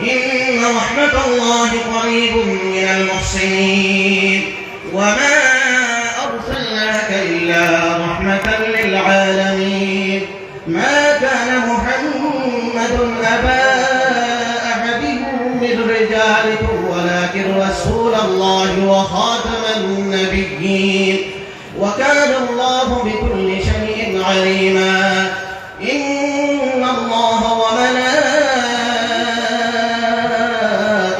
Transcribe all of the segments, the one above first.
إن رحمة الله قريب من المحسنين. وما أرسلناك إلا رحمة للعالمين. ما كان محمد أبا أحد من رجالكم ولكن رسول الله وخاتم النبيين. وكان الله بكل شيء عليما.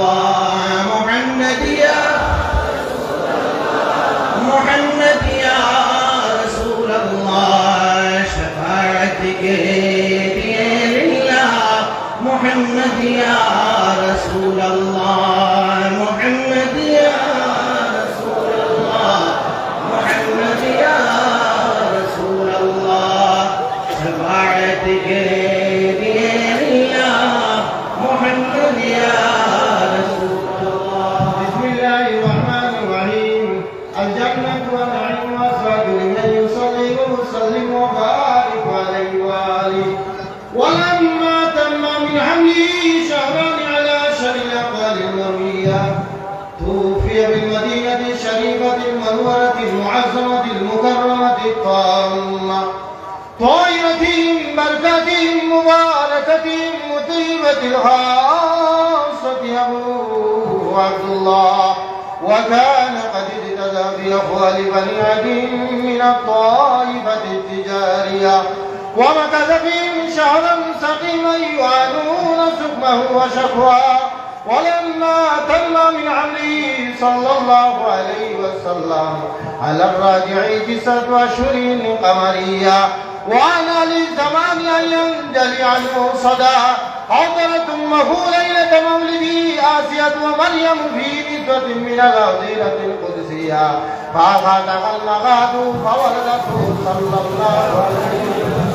الله محمد يا محمد يا رسول الله شفاعتك بيد الله. محمد يا رسول الله توفي بالمدينة الشريفة المنورة المعظمة المكرمة الطامة. طائرتهم بركتهم مباركتهم مطيبة الخاصة أبو عبد الله وكان قد اهتدى في أخوال بني عدي من الطائفة التجارية. ومكث فيهم شهرا سقيما يعانون سقمه وشكواه ولما تم من عمره صلى الله عليه وسلم على الراجع تسعة أشهر قمرية وأنا للزمان أن ينجلي عنه صدى. حضرت أمه ليلة مولده آسية ومريم في نسوة من الأرضية القدسية فأخذها المغاد فولدته صلى الله عليه وسلم.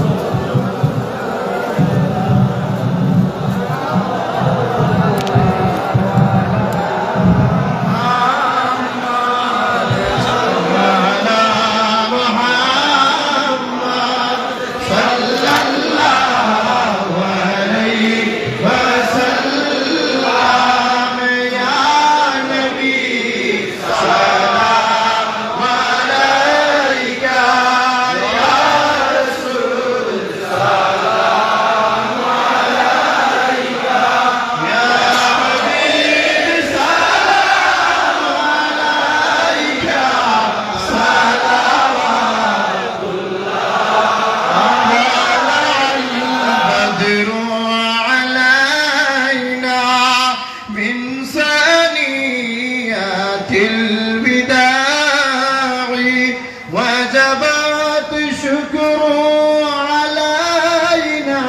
تنكروا علينا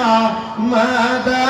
ماذا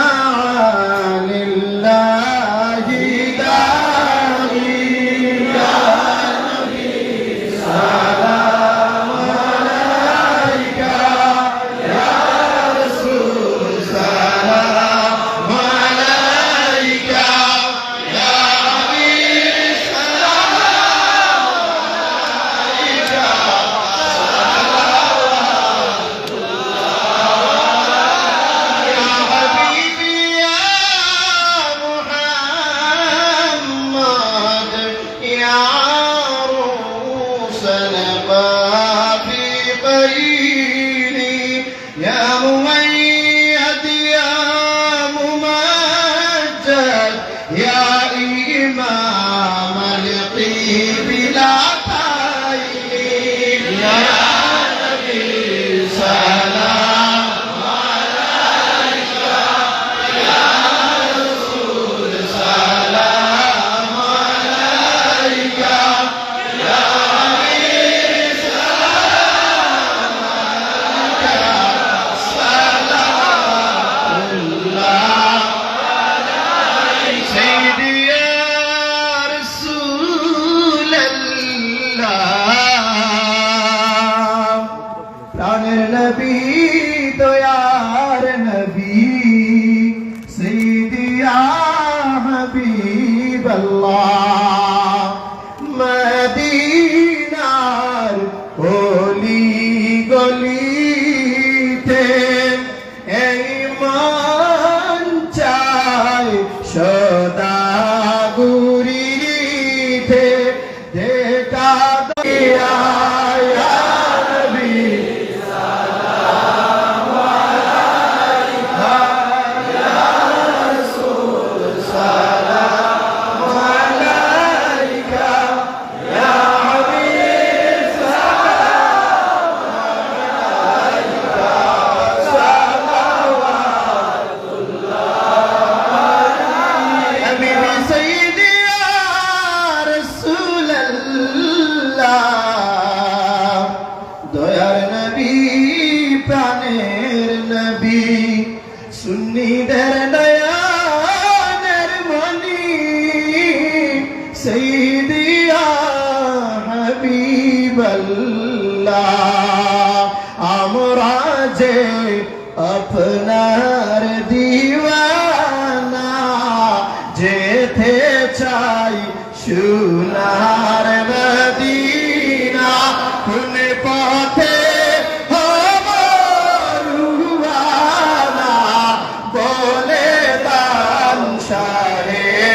my সোনার মদিনা কোন পথে বলে দান সারে